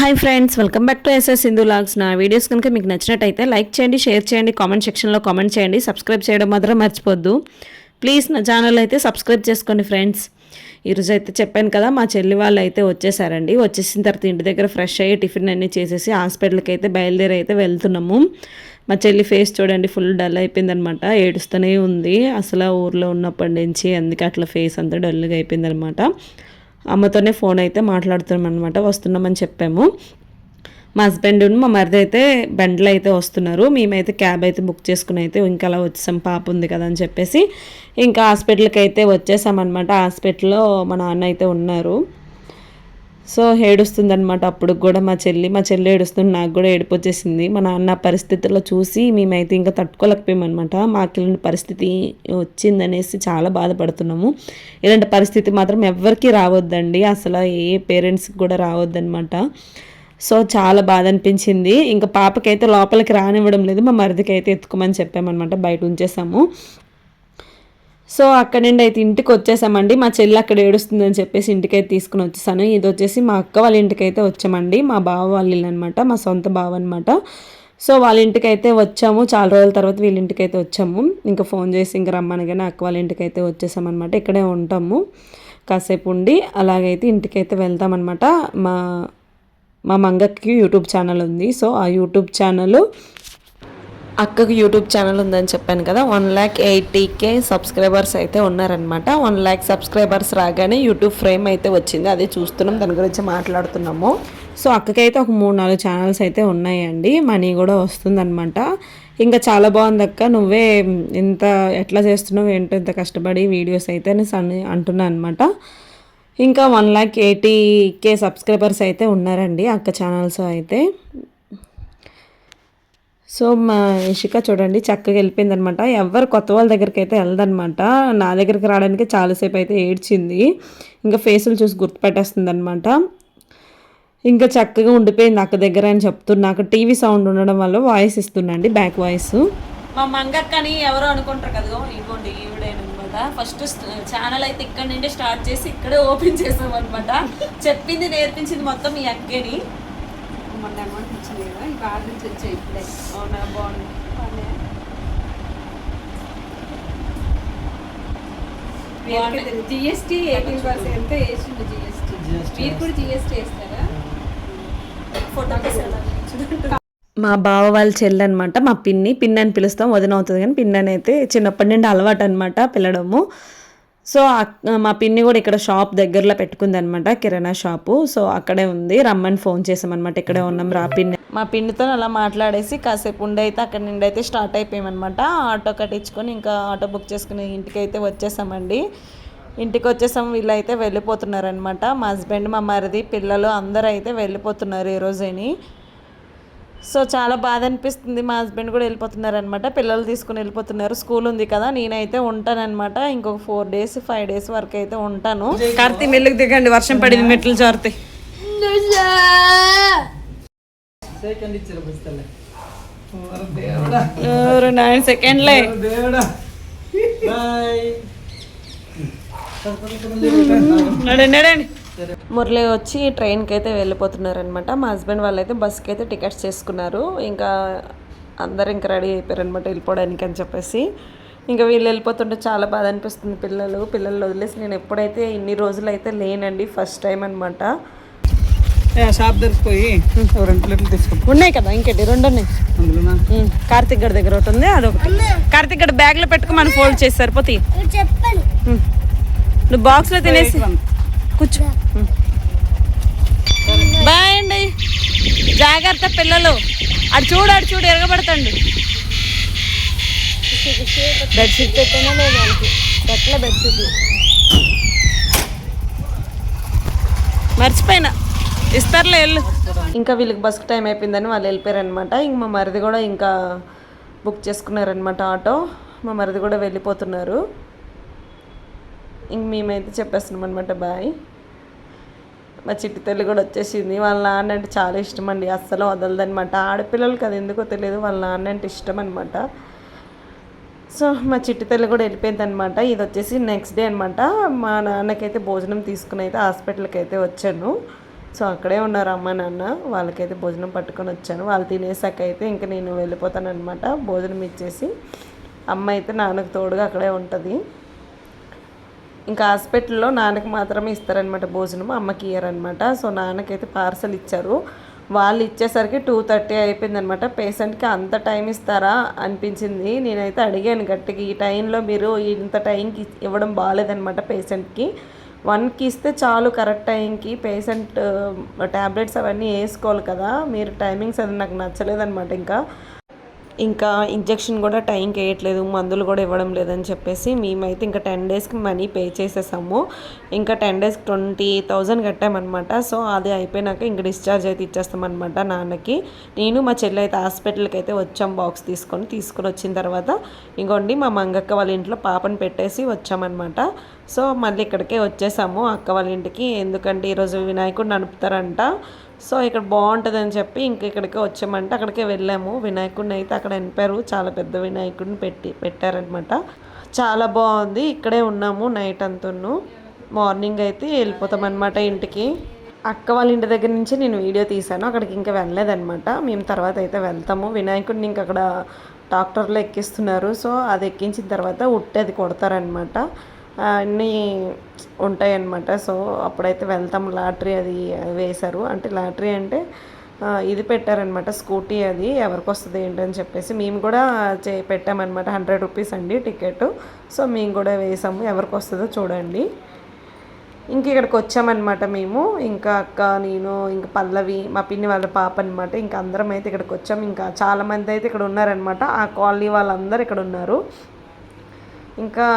Hi friends welcome back to SS Sindhu vlogs నా videos కనుక మీకు నచ్చినట్టయితే లైక్ చేయండి షేర్ చేయండి కామెంట్ సెక్షన్లో కామెంట్ చేయండి సబ్స్క్రైబ్ చేయడం మాత్రం మర్చిపోద్దు. ప్లీజ్ నా ఛానల్ అయితే సబ్స్క్రైబ్ చేసుకోండి ఫ్రెండ్స్. ఈరోజు అయితే చెప్పాను కదా మా చెల్లి వాళ్ళు అయితే వచ్చేసారండి. వచ్చేసిన తర్వాత ఇంటి దగ్గర ఫ్రెష్ అయ్యి టిఫిన్ అన్నీ చేసేసి హాస్పిటల్కి అయితే బయలుదేరి అయితే వెళ్తున్నాము. మా చెల్లి ఫేస్ చూడండి ఫుల్ డల్ అయిపోయిందనమాట. ఏడుస్తూనే ఉంది. అసలు ఊర్లో ఉన్నప్పటి నుంచి అందుకే అట్లా ఫేస్ అంతా డల్గా అయిపోయిందనమాట. అమ్మతోనే ఫోన్ అయితే మాట్లాడుతున్నాం అనమాట వస్తున్నామని చెప్పాము. మా హస్బెండ్ మా మరిది అయితే బండ్లు అయితే వస్తున్నారు. మేమైతే క్యాబ్ అయితే బుక్ చేసుకుని అయితే ఇంకా అలా వచ్చాం పాప ఉంది కదా అని చెప్పేసి. ఇంకా హాస్పిటల్కి అయితే వచ్చేసామన్నమాట. హాస్పిటల్లో మా నాన్న అయితే ఉన్నారు. సో ఏడుస్తుంది అనమాట అప్పుడు కూడా మా చెల్లి మా చెల్లి ఏడుస్తుంది నాకు కూడా ఏడుపు వచ్చేసింది. మా నాన్న పరిస్థితుల్లో చూసి మేమైతే ఇంకా తట్టుకోలేకపోయామన్నమాట. మాకు ఇలాంటి పరిస్థితి వచ్చిందనేసి చాలా బాధపడుతున్నాము. ఇలాంటి పరిస్థితి మాత్రం ఎవ్వరికీ రావద్దండి. అసలు ఏ పేరెంట్స్కి కూడా రావద్దనమాట సో చాలా బాధ అనిపించింది. ఇంకా పాపకైతే లోపలికి రానివ్వడం లేదు. మా మరిదికి అయితే ఎత్తుకోమని చెప్పామన్నమాట. బయట ఉంచేసాము. సో అక్కడ నుండి అయితే ఇంటికి వచ్చేసామండి. మా చెల్లి అక్కడ ఏడుస్తుందని చెప్పేసి ఇంటికైతే తీసుకుని వచ్చేసాను. ఇది వచ్చేసి మా అక్క వాళ్ళ ఇంటికి అయితే వచ్చామండి. మా బావ వాళ్ళ ఇల్లు అనమాట మా సొంత బావ అనమాట సో వాళ్ళ ఇంటికి అయితే వచ్చాము. చాలా రోజుల తర్వాత వీళ్ళ ఇంటికి అయితే వచ్చాము. ఇంకా ఫోన్ చేసి ఇంకా రమ్మనగానే అక్క వాళ్ళ ఇంటికి అయితే వచ్చేసామన్నమాట. ఇక్కడే ఉంటాము. కాసేపు ఉండి అలాగైతే ఇంటికైతే వెళ్తామన్నమాట. మా మా మంగకి యూట్యూబ్ ఛానల్ ఉంది. సో ఆ యూట్యూబ్ ఛానల్ అక్కకు యూట్యూబ్ ఛానల్ ఉందని చెప్పాను కదా one lakh eighty K subscribers అయితే ఉన్నారనమాట వన్ ల్యాక్ సబ్స్క్రైబర్స్ రాగానే యూట్యూబ్ ఫ్రేమ్ అయితే వచ్చింది అదే చూస్తున్నాం దాని గురించి మాట్లాడుతున్నాము. సో అక్కకైతే ఒక మూడు నాలుగు ఛానల్స్ అయితే ఉన్నాయండి మనీ కూడా వస్తుందన్నమాట. ఇంకా చాలా బాగుంది అక్క నువ్వే ఇంత ఎట్లా చేస్తున్నావు ఏంటో ఇంత కష్టపడి వీడియోస్ అయితే అని అంటున్నా అనమాట ఇంకా one lakh eighty K subscribers అయితే ఉన్నారండి అక్క ఛానల్స్ అయితే. సో మా ఇషిక చూడండి చక్కగా వెళ్ళిపోయింది అనమాట ఎవరు కొత్త వాళ్ళ దగ్గరికి అయితే వెళ్ళదనమాట. నా దగ్గరికి రావడానికి చాలాసేపు అయితే ఏడ్చింది. ఇంకా ఫేసులు చూసి గుర్తుపెట్టేస్తుంది అనమాట ఇంకా చక్కగా ఉండిపోయింది అక్క దగ్గర అని చెప్తున్నా. నాకు టీవీ సౌండ్ ఉండడం వల్ల వాయిస్ ఇస్తున్నాండి బ్యాక్ వాయిస్. మా మంగక్కని ఎవరో అనుకుంటారు కదా ఇవ్వండి అనమాట. ఫస్ట్ ఛానల్ అయితే ఇక్కడ నుండి స్టార్ట్ చేసి ఇక్కడే ఓపెన్ చేసాం అనమాట చెప్పింది నేర్పించింది మొత్తం ఈ అక్కని. వచ్చాయి ఇప్పుడే. అవునా బాగుంది. జిఎస్టీ ఎయిటీన్ పర్సెంట్ ఎంత వేసిండు జిఎస్టీ మీరు కూడా జిఎస్టీ వేస్తారా? ఫోటో మా బావ వాళ్ళ చెల్లి అనమాట మా పిన్ని. పిన్ని అని పిలుస్తాం వదిన అవుతుంది కానీ పిన్ని అని అయితే చిన్నప్పటి నుండి అలవాటు అనమాట పిల్లడము. సో మా పిన్ని కూడా ఇక్కడ షాప్ దగ్గరలో పెట్టుకుంది అనమాట కిరాణా షాపు. సో అక్కడే ఉంది రమ్మని ఫోన్ చేసామన్నమాట ఇక్కడే ఉన్నాం రా పిన్ని. మా పిన్నితో అలా మాట్లాడేసి కాసేపు ఉండి అయితే అక్కడ నుండి అయితే స్టార్ట్ అయిపోయామన్నమాట. ఆటో కట్టించుకొని ఇంకా ఆటో బుక్ చేసుకుని ఇంటికి అయితే వచ్చేసామండి. ఇంటికి వచ్చేసాం వీళ్ళు అయితే వెళ్ళిపోతున్నారనమాట మా హస్బెండ్ మా మరిది పిల్లలు అందరూ అయితే వెళ్ళిపోతున్నారు ఈ రోజేని. సో చాలా బాధ అనిపిస్తుంది. మా హస్బెండ్ కూడా వెళ్ళిపోతున్నారు అనమాట పిల్లలు తీసుకుని వెళ్ళిపోతున్నారు. స్కూల్ ఉంది కదా నేనైతే ఉంటానన్నమాట ఇంకొక ఫోర్ డేస్ ఫైవ్ డేస్ వరకు అయితే ఉంటాను. కార్తీ మెల్లుకు దిగండి వర్షం పడింది మెట్లు జారుతాయి. నైన్ సెకండ్లే. నడండి నడండి. మురళి వచ్చి ట్రైన్కి అయితే వెళ్ళిపోతున్నారు అనమాట మా హస్బెండ్ వాళ్ళు అయితే బస్కి అయితే టికెట్స్ చేసుకున్నారు. ఇంకా అందరు ఇంకా రెడీ అయిపోయారు అనమాట వెళ్ళిపోవడానికి అని చెప్పేసి. ఇంకా వీళ్ళు వెళ్ళిపోతుంటే చాలా బాధ అనిపిస్తుంది పిల్లలు. పిల్లలు వదిలేసి నేను ఎప్పుడైతే ఇన్ని రోజులు అయితే లేనండి ఫస్ట్ టైం అనమాట షాప్ దగ్గరికి పోయి ఓ రెండు ప్లేట్లు తీసుకో ఉన్నాయి కదా ఇంకేంటి? రెండు ఉన్నాయి. కార్తిక్ గడి దగ్గర ఒకటి ఉంది అదొకటి. కార్తిక్ గడి బ్యాగ్లో పెట్టుకోమని ఫోల్డ్ చేసి సరిపోతాయి. నువ్వు బాక్స్లో తినేసి కూర్చో. బాయ్ అండి. జాగ్రత్త పిల్లలు. అటు చూడు అటు చూడు ఎరగబడతండి. బెడ్షీట్ పెట్టానా లేదు వాళ్ళకి బెడ్షీట్లు మర్చిపోయినా. ఇస్తారులే వెళ్ళు. ఇంకా వీళ్ళకి బస్కి టైం అయిపోయిందని వాళ్ళు వెళ్ళిపోయారనమాట ఇంక మా మరిది కూడా ఇంకా బుక్ చేసుకున్నారనమాట ఆటో. మా మరిది కూడా వెళ్ళిపోతున్నారు. ఇంక మేమైతే చెప్పేస్తున్నాం అనమాట బాయ్. మా చిట్టి తల్లి కూడా వచ్చేసింది. వాళ్ళ నాన్న అంటే చాలా ఇష్టం అండి అస్సలు వదలదనమాట ఆడపిల్లలకి అది ఎందుకో తెలియదు. వాళ్ళ నాన్న అంటే ఇష్టం అనమాట సో మా చిట్టి తల్లి కూడా వెళ్ళిపోయింది అనమాట ఇది వచ్చేసి నెక్స్ట్ డే అనమాట మా నాన్నకైతే భోజనం తీసుకుని అయితే హాస్పిటల్కి అయితే వచ్చాను. సో అక్కడే ఉన్నారు అమ్మ నాన్న. వాళ్ళకైతే భోజనం పట్టుకొని వచ్చాను. వాళ్ళు తినేసాక అయితే ఇంకా నేను వెళ్ళిపోతాను అనమాట భోజనం ఇచ్చేసి. అమ్మ అయితే నాన్నకు తోడుగా అక్కడే ఉంటుంది. ఇంకా హాస్పిటల్లో నాన్నకి మాత్రమే ఇస్తారనమాట భోజనం అమ్మకి ఇయ్యరనమాట సో నాన్నకైతే పార్సల్ ఇచ్చారు. వాళ్ళు ఇచ్చేసరికి టూ థర్టీ అయిపోయిందనమాట పేషెంట్కి అంత టైం ఇస్తారా అనిపించింది. నేనైతే అడిగాను గట్టిగా ఈ టైంలో మీరు ఇంత టైంకి ఇవ్వడం బాగాలేదనమాట పేషెంట్కి. వన్కి ఇస్తే చాలు కరెక్ట్ టైంకి పేషెంట్ ట్యాబ్లెట్స్ అవన్నీ వేసుకోవాలి కదా. మీరు టైమింగ్స్ అది నాకు నచ్చలేదనమాట ఇంకా. ఇంకా ఇంజెక్షన్ కూడా టైంకి వేయట్లేదు మందులు కూడా ఇవ్వడం లేదని చెప్పేసి మేమైతే ఇంకా టెన్ డేస్కి మనీ పే చేసేసాము. ఇంకా టెన్ డేస్కి ట్వంటీ థౌజండ్ కట్టామన్నమాట. సో అది అయిపోయినాక ఇంకా డిశ్చార్జ్ అయితే ఇచ్చేస్తామన్నమాట నాన్నకి. నేను మా చెల్లి అయితే హాస్పిటల్కి అయితే వచ్చాం బాక్స్ తీసుకొని తీసుకొని వచ్చిన తర్వాత ఇంకోండి మా మంగక్క వాళ్ళ ఇంట్లో పాపని పెట్టేసి వచ్చామన్నమాట. సో మళ్ళీ ఇక్కడికే వచ్చేసాము అక్క వాళ్ళ ఇంటికి. ఎందుకంటే ఈరోజు వినాయకుడు నడుపుతారంట. సో ఇక్కడ బాగుంటుందని చెప్పి ఇంక ఇక్కడికే వచ్చామంటే అక్కడికే వెళ్ళాము. వినాయకుడిని అయితే అక్కడ నింపారు చాలా పెద్ద వినాయకుడిని పెట్టి పెట్టారనమాట చాలా బాగుంది. ఇక్కడే ఉన్నాము నైట్ అంతను. మార్నింగ్ అయితే వెళ్ళిపోతాం అనమాట ఇంటికి. అక్క వాళ్ళ ఇంటి దగ్గర నుంచి నేను వీడియో తీశాను. అక్కడికి ఇంకా వెళ్ళలేదన్నమాట. మేము తర్వాత అయితే వెళ్తాము. వినాయకుడిని ఇంక అక్కడ ట్రాక్టర్లో ఎక్కిస్తున్నారు. సో అది ఎక్కించిన తర్వాత ఉట్టి అది కొడతారనమాట అన్నీ ఉంటాయన్నమాట. సో అప్పుడైతే వెళ్తాం. లాటరీ అది వేశారు. అంటే లాటరీ అంటే ఇది పెట్టారనమాట స్కూటీ అది ఎవరికి వస్తుంది ఏంటని చెప్పేసి. మేము కూడా చే పెట్టామన్నమాట. హండ్రెడ్ రూపీస్ అండి టికెట్. సో మేము కూడా వేసాము ఎవరికి వస్తుందో చూడండి. ఇంక ఇక్కడికి వచ్చామన్నమాట మేము. ఇంకా అక్క నేను ఇంకా పల్లవి మా పిన్ని వాళ్ళ పాప అనమాట ఇంకా అందరం అయితే ఇక్కడికి వచ్చాం. ఇంకా చాలామంది అయితే ఇక్కడ ఉన్నారనమాట ఆ కాలనీ వాళ్ళందరూ ఇక్కడ ఉన్నారు. ఇంకా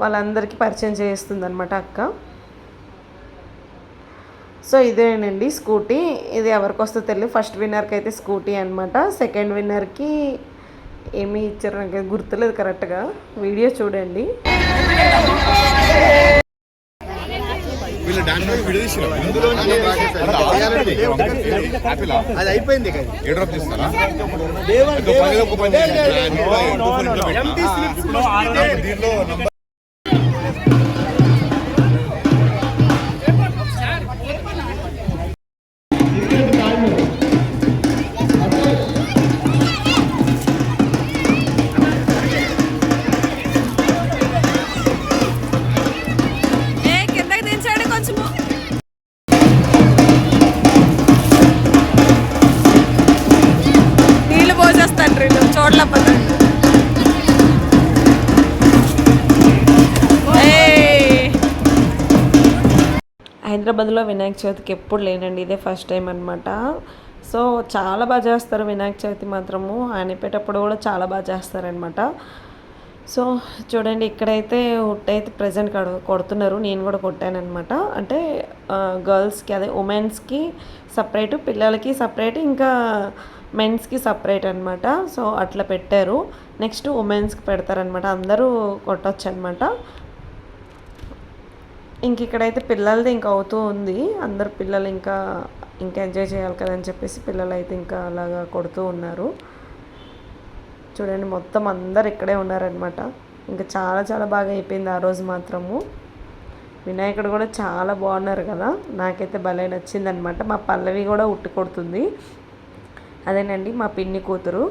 వాళ్ళందరికీ పరిచయం చేస్తుంది అనమాట అక్క సో ఇదేనండి స్కూటీ ఇది ఎవరికి వస్తుందో తెలియదు ఫస్ట్ విన్నర్కి అయితే స్కూటీ అనమాట సెకండ్ విన్నర్కి ఏమి ఇచ్చారు నాకు గుర్తులేదు కరెక్ట్గా వీడియో చూడండి వీళ్ళు డాన్స్ విడదీసిన అది అయిపోయింది కదా హైదరాబాద్లో వినాయక చవితికి ఎప్పుడు లేనండి ఇదే ఫస్ట్ టైం అనమాట సో చాలా బాగా చేస్తారు వినాయక చవితి మాత్రము. అనిపేటప్పుడు కూడా చాలా బాగా చేస్తారనమాట సో చూడండి ఇక్కడైతే హుట్ అయితే ప్రజెంట్ కడ కొడుతున్నారు. నేను కూడా కొట్టానమాట అంటే గర్ల్స్కి అదే ఉమెన్స్కి సపరేట్ పిల్లలకి సపరేట్ ఇంకా మెన్స్కి సపరేట్ అనమాట సో అట్లా పెట్టారు. నెక్స్ట్ ఉమెన్స్కి పెడతారనమాట అందరూ కొట్టచ్చు అనమాట ఇంక ఇక్కడైతే పిల్లలది ఇంకా అవుతూ ఉంది. అందరు పిల్లలు ఇంకా ఇంకా ఎంజాయ్ చేయాలి కదని చెప్పేసి పిల్లలు అయితే ఇంకా అలాగా కొడుతూ ఉన్నారు. చూడండి మొత్తం అందరు ఇక్కడే ఉన్నారనమాట ఇంకా చాలా చాలా బాగా అయిపోయింది ఆ రోజు మాత్రము. వినాయకుడు కూడా చాలా బాగున్నారు కదా. నాకైతే భలే నచ్చిందనమాట మా పల్లవి కూడా ఉట్టి కొడుతుంది. అదేనండి మా పిన్ని కూతురు.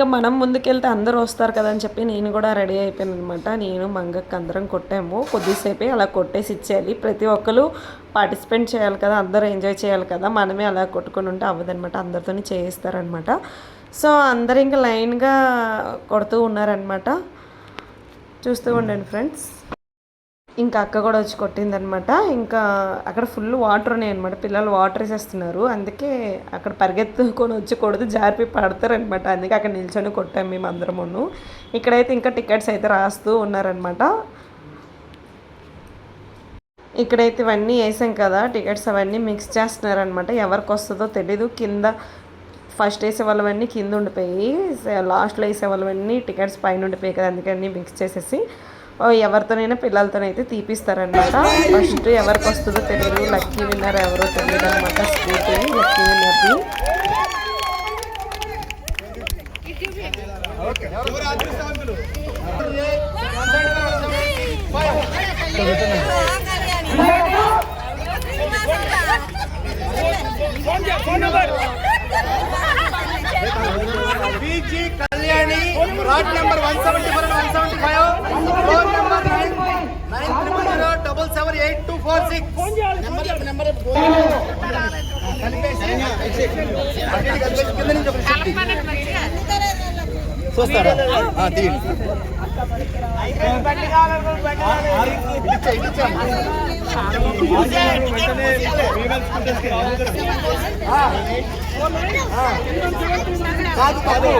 ఇంకా మనం ముందుకెళ్తే అందరూ వస్తారు కదా అని చెప్పి నేను కూడా రెడీ అయిపోయాను అనమాట నేను మంగక్క అందరం కొట్టాము. కొద్దిసేపే అలా కొట్టేసి ఇచ్చేయాలి. ప్రతి ఒక్కరు పార్టిసిపేట్ చేయాలి కదా అందరూ ఎంజాయ్ చేయాలి కదా మనమే అలా కొట్టుకొని ఉంటే అవ్వదనమాట అందరితో చేయిస్తారనమాట సో అందరు ఇంకా లైన్గా కొడుతూ ఉన్నారనమాట చూస్తూ ఉండండి ఫ్రెండ్స్. ఇంకా అక్క కూడా వచ్చి కొట్టిందనమాట. ఇంకా అక్కడ ఫుల్ వాటర్ ఉన్నాయి అనమాట పిల్లలు వాటర్ వేసేస్తున్నారు. అందుకే అక్కడ పరిగెత్తుకొని వచ్చి కొడితే జారిపి పడతారనమాట అందుకే అక్కడ నిల్చొని కొట్టాం మేము అందరమును ఇక్కడైతే ఇంకా టికెట్స్ అయితే రాస్తూ ఉన్నారనమాట ఇక్కడైతే ఇవన్నీ వేసాం కదా. టికెట్స్ అవన్నీ మిక్స్ చేస్తున్నారనమాట ఎవరికి వస్తుందో తెలీదు. కింద ఫస్ట్ వేసే వాళ్ళవన్నీ కింద ఉండిపోయి లాస్ట్లో వేసే వాళ్ళవన్నీ టికెట్స్ పైన ఉండిపోయి కదా. అందుకని మిక్స్ చేసేసి ఎవరితోనైనా పిల్లలతోనైతే తీపిస్తారనమాట ఫస్ట్ ఎవరికి వస్తుందో తెలియదు లక్కీ విన్నర్ ఎవరో తెలియదు అనమాట scooty. Lucky విన్నర్ది BG Kalyani road number one seventy four one seventy five phone number nine nine triple zero double seven eight two four six number చెప్పు, నెంబర్ చెప్పు. కలిపేసి, అటు ఇటు కలిపేసి కింద నుంచి. చూస్తారా తీయండి. కాదు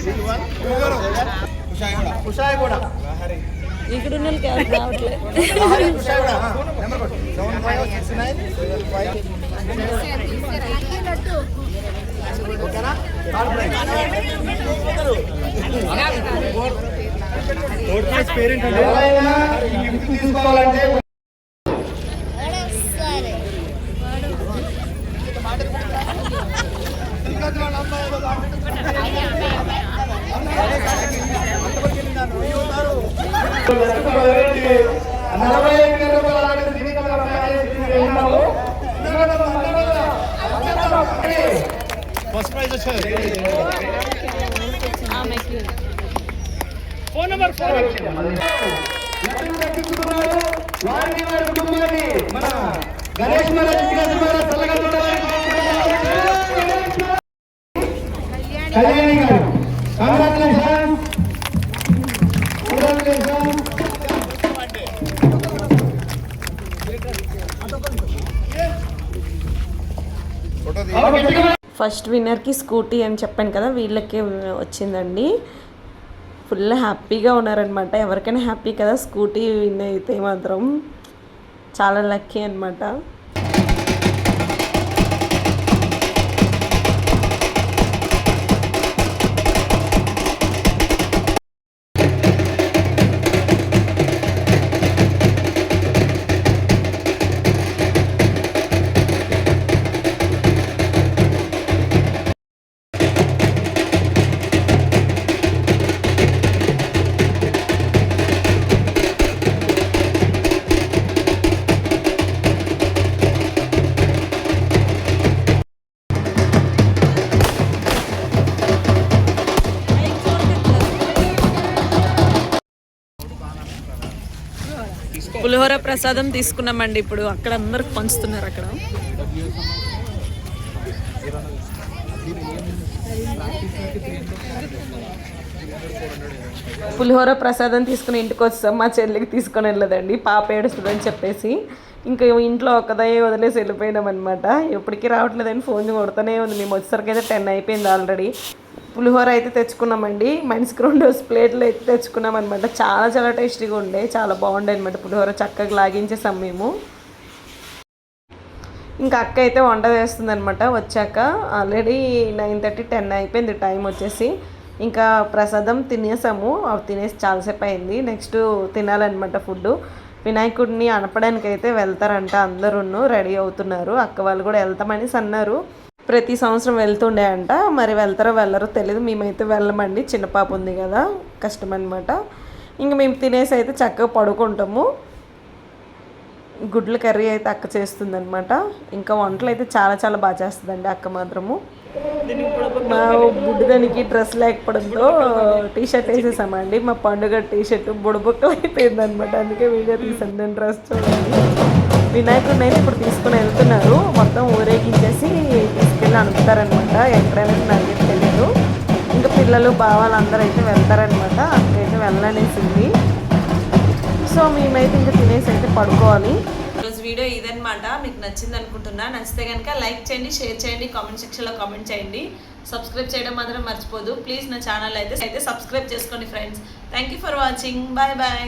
నడవదు, కూడా. ఇక్కడ ఉన్న వాళ్ళకి ఎవరు నలభై ఐదు రూపాయల ఆటలు తిరిగి ఉన్నాము ఫస్ట్ ప్రైజ్ వచ్చేది ఫోన్ నెంబర్ ఫోన్ వారిని వారి కుటుంబాన్ని మన గణేష్ మహారాజ్ చల్లగా కళ్యాణి గారు కంగ్రాచులేషన్స్ ఫస్ట్ విన్నర్కి స్కూటీ అని చెప్పాను కదా వీళ్ళకి వచ్చిందండి. ఫుల్ హ్యాపీగా ఉన్నారనమాట ఎవరికైనా హ్యాపీ కదా స్కూటీ విన్ అయితే మాత్రం. చాలా లక్కీ అనమాట పులిహోర ప్రసాదం తీసుకున్నామండి ఇప్పుడు. అక్కడ అందరికి పంచుతున్నారు అక్కడ. పులిహోర ప్రసాదం తీసుకుని ఇంటికి వస్తాం. మా చెల్లికి తీసుకొని వెళ్ళదండి. పాప ఏడుస్తుందని చెప్పేసి ఇంకా ఇంట్లో ఒకదే వదిలేసి వెళ్ళిపోయినాం అనమాట ఎప్పటికీ రావట్లేదని ఫోన్ కొడుతూనే ఉంది. మేము వచ్చేసరికి అయితే టెన్ అయిపోయింది ఆల్రెడీ. పులిహోర అయితే తెచ్చుకున్నామండి. మనిషికి రెండు ప్లేట్లు అయితే తెచ్చుకున్నాం అనమాట చాలా చాలా టేస్టీగా ఉండే. చాలా బాగుండే అనమాట పులిహోర. చక్కగా లాగించేసాం మేము. ఇంకా అక్క అయితే వంట చేస్తుంది అనమాట వచ్చాక ఆల్రెడీ నైన్ థర్టీ టెన్ అయిపోయింది టైం వచ్చేసి. ఇంకా ప్రసాదం తినేసాము. అవి తినేసి చాలాసేపు అయింది. నెక్స్ట్ తినాలన్నమాట ఫుడ్. వినాయకుడిని అనపడానికి అయితే వెళ్తారంట అందరూ రెడీ అవుతున్నారు. అక్క వాళ్ళు కూడా వెళ్తామనేసి అన్నారు. ప్రతి సంవత్సరం వెళ్తుండే అంట మరి వెళ్తారో వెళ్ళరో తెలియదు మేమైతే వెళ్ళమండి. చిన్న పాప ఉంది కదా కష్టం అనమాట ఇంక మేము తినేసి అయితే చక్కగా పడుకుంటాము. గుడ్ల కర్రీ అయితే అక్క చేస్తుందనమాట ఇంకా వంటలు అయితే చాలా చాలా బాగా చేస్తుందండి అక్క మాత్రము. మా బుడ్డదానికి డ్రెస్ లేకపోవడంతో టీ షర్ట్ వేసేసామండి. మా పండుగ టీ షర్ట్ బుడబుక్కలు అయిపోయింది అనమాట అందుకే వీడియో తీసాను నేను డ్రెస్ చూడండి. వినాయకుడిని అయితే ఇప్పుడు తీసుకుని వెళ్తున్నారు. మొత్తం ఊరేగించేసి వెళ్ళి అనుకుతారనమాట ఎక్కడైనా నాకు తెలియదు ఇంకా పిల్లలు బావాలు అందరూ అయితే వెళ్తారనమాట. అక్కడైతే వెళ్ళనేసింది. సో మేమైతే ఇంకా తినేసి అయితే పడుకోవాలి. ఈరోజు వీడియో ఇదనమాట. మీకు నచ్చింది అనుకుంటున్నా. నచ్చితే కనుక లైక్ చేయండి షేర్ చేయండి కామెంట్ సెక్షన్లో కామెంట్ చేయండి. సబ్స్క్రైబ్ చేయడం మాత్రం మర్చిపోదు. ప్లీజ్ నా ఛానల్ అయితే అయితే సబ్స్క్రైబ్ చేసుకోండి friends. Thank you for watching bye bye